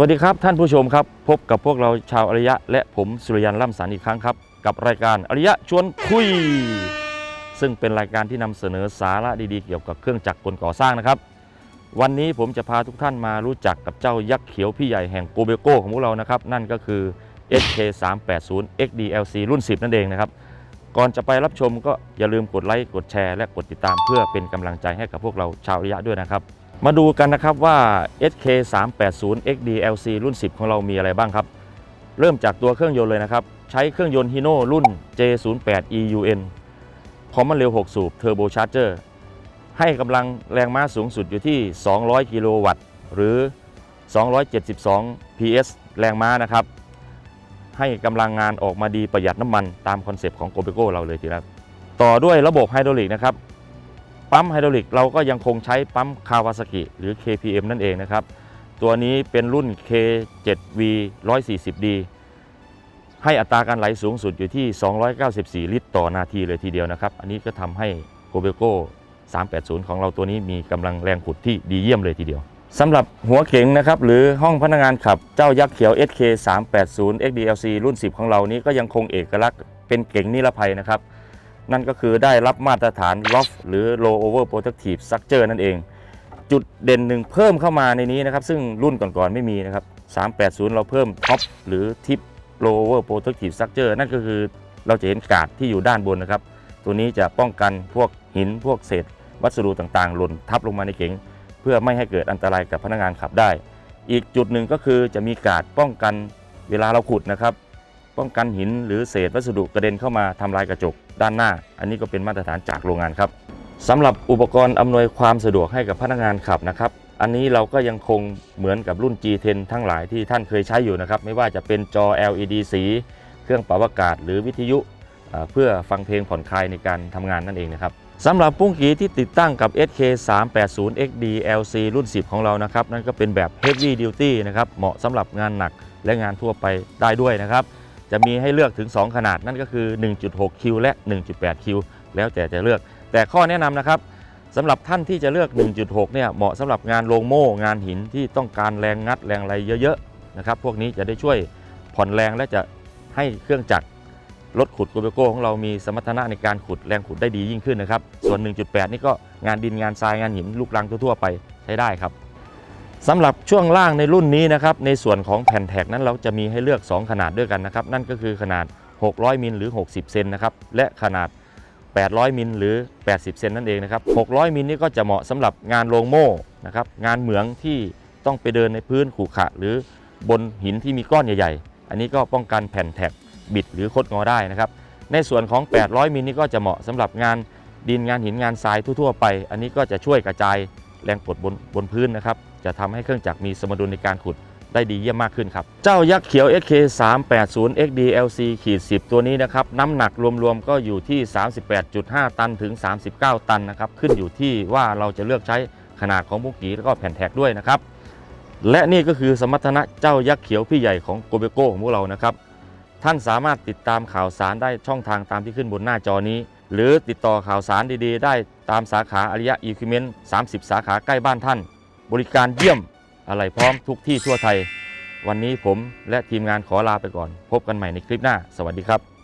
วัสดีครับท่านผู้ชมครับ พบกับพวกเราชาวอริยะ และผมสุริยันล่ำสันอีกครั้งครับ กับรายการอริยะชวนคุย ซึ่งเป็นรายการที่นำเสนอสาระดีๆ เกี่ยวกับเครื่องจักรกลก่อสร้างนะครับ วันนี้ผมจะพาทุกท่านมารู้จักกับเจ้ายักษ์เขียวพี่ใหญ่แห่งโกเบโกของพวกเรานะครับ นั่นก็คือ SK 3 8 0 XDLC รุ่น 10 นั่นเองนะครับ ก่อนจะไปรับชมก็อย่าลืมกดไลค์กดแชร์และกดติดตามเพื่อเป็นกำลังใจให้กับพวกเราชาวอริยะด้วยนะครับ มาดูกันนะครับว่า SK 3 8 0 XDLC รุ่น 10 ของเรามีอะไรบ้างครับ เริ่มจากตัวเครื่องยนต์เลยนะครับ ใช้เครื่องยนต์ฮีโน่รุ่น J08 EUN คอมมอนเร็ว 6 สูบเทอร์โบชาร์เจอร์ให้กำลังแรงม้าสูงสุดอยู่ที่ 200 กิโลวัตต์ หรือ 272 PS แรงม้านะครับ ให้กำลังงานออกมาดีประหยัดน้ำมันตามคอนเซปต์ของโกเบโก้เราเลยทีเดียวต่อด้วยระบบไฮดรอลิกนะครับ ปั๊มไฮดรอลิกเราก็ยังคงใช้ปั๊มคาวาซากิหรือ KPM นั่นเองนะครับ ตัวนี้เป็นรุ่น K7V 140D ให้อัตราการไหลสูงสุดอยู่ที่ 294 ลิตรต่อนาทีเลยทีเดียวนะครับ อันนี้ก็ทำให้โกเบโก้380 ของเราตัวนี้มีกำลังแรงขุดที่ดีเยี่ยมเลยทีเดียวสำหรับหัวเข็งนะครับหรือห้องพนักงานขับเจ้ายักษ์เขียว SK 380 XDLC รุ่น 10 ของเรานี้ก็ยังคงเอกลักษณ์เป็นเก๋งนิรภัยนะครับ นั่นก็คือได้รับมาตรฐาน LOF หรือ Low Over Protective Structure นั่นเอง จุดเด่นหนึ่งเพิ่มเข้ามาในนี้นะครับ ซึ่งรุ่นก่อนๆไม่มีนะครับ 380 เราเพิ่มท็อปหรือทิป Low Over Protective Structure นั่นก็คือเราจะเห็นกาดที่อยู่ด้านบนนะครับ ตัวนี้จะป้องกันพวกหินพวกเศษ วัสดุต่างๆ หล่นทับลงมาในเก๋งเพื่อไม่ให้เกิดอันตรายกับพนักงานขับได้ อีกจุดหนึ่งก็คือจะมีกาดป้องกันเวลาเราขุดนะครับ ป้องกันหินหรือเศษวัสดุกระเด็นเข้ามาทำลายกระจกด้านหน้า อันนี้ก็เป็นมาตรฐานจากโรงงานครับสำหรับอุปกรณ์อำนวยความสะดวกให้กับพนักงานขับนะครับ อันนี้เราก็ยังคงเหมือนกับรุ่น G10 ทั้งหลายที่ท่านเคยใช้อยู่นะครับ ไม่ว่าจะเป็นจอ LED สี เครื่องปรับอากาศ หรือวิทยุเพื่อฟังเพลงผ่อนคลายในการทำงานนั่นเองนะครับสำหรับปุ้งกีที่ติดตั้งกับ SK 380 XD LC รุ่น 10 ของเรานะครับ นั่นก็เป็นแบบ Heavy Duty นะครับ เหมาะสำหรับงานหนักและงานทั่วไปได้ด้วยนะครับ จะมีให้เลือกถึง 2 ขนาดนั่นก็คือ 1.6 คิว และ 1.8 คิว แล้วแต่จะเลือก แต่ข้อแนะนำนะครับสำหรับท่านที่จะเลือก 1.6 เนี่ยเหมาะสำหรับงานโรงโม่งานหินที่ต้องการแรงงัดแรงอะไรเยอะๆนะครับพวกนี้จะได้ช่วยผ่อนแรงและจะให้เครื่องจักรรถขุดโกเบโก้ของเรามีสมรรถนะในการขุดแรงขุดได้ดียิ่งขึ้นนะครับ ส่วน 1.8 นี่ก็งานดินงานทรายงานหินลูกรังทั่วๆไปใช้ได้ครับ สำหรับช่วงล่างในรุ่นนี้นะครับในส่วนของแผ่นแท็กนั้นเราจะมีให้เลือก 2 ขนาดด้วยกันนะครับนั่นก็คือขนาด 600 มิลหรือ 60 เซนนะครับและขนาด 800 มิลหรือ 80 เซนนั่นเองนะครับ 600 มิลนี่ก็จะเหมาะสำหรับงานโรงโม่นะครับงานเหมืองที่ต้องไปเดินในพื้นขรุขระหรือบนหินที่มีก้อนใหญ่ ๆ อันนี้ก็ป้องกันแผ่นแท็กบิดหรือคดงอได้นะครับในส่วนของ 800 มิลนี่ก็จะเหมาะสำหรับงานดินงานหินงานทรายทั่วๆไป อันนี้ก็จะช่วยกระจาย แรงกดบนบนพื้นนะครับ จะทำให้เครื่องจักรมีสมดุลในการขุดได้ดีเยี่ยมมากขึ้นครับ เจ้ายักษ์เขียว SK 380 XDLC ขีด10 ตัวนี้นะครับ น้ำหนักรวมๆ ก็อยู่ที่ 38.5 ตันถึง 39 ตันนะครับ ขึ้นอยู่ที่ว่าเราจะเลือกใช้ขนาดของมุกกีแล้วก็แผ่นแท็กด้วยนะครับ และนี่ก็คือสมรรถนะเจ้ายักษ์เขียวพี่ใหญ่ของโกเบโกของพวกเรานะครับ ท่านสามารถติดตามข่าวสารได้ช่องทางตามที่ขึ้นบนหน้าจอนี้ หรือติดต่อข่าวสารดีๆ ได้ ตามสาขาอริยะอีคิเมนต์30 สาขาใกล้บ้านท่าน บริการเยี่ยมอะไรพร้อมทุกที่ทั่วไทย วันนี้ผมและทีมงานขอลาไปก่อน พบกันใหม่ในคลิปหน้า สวัสดีครับ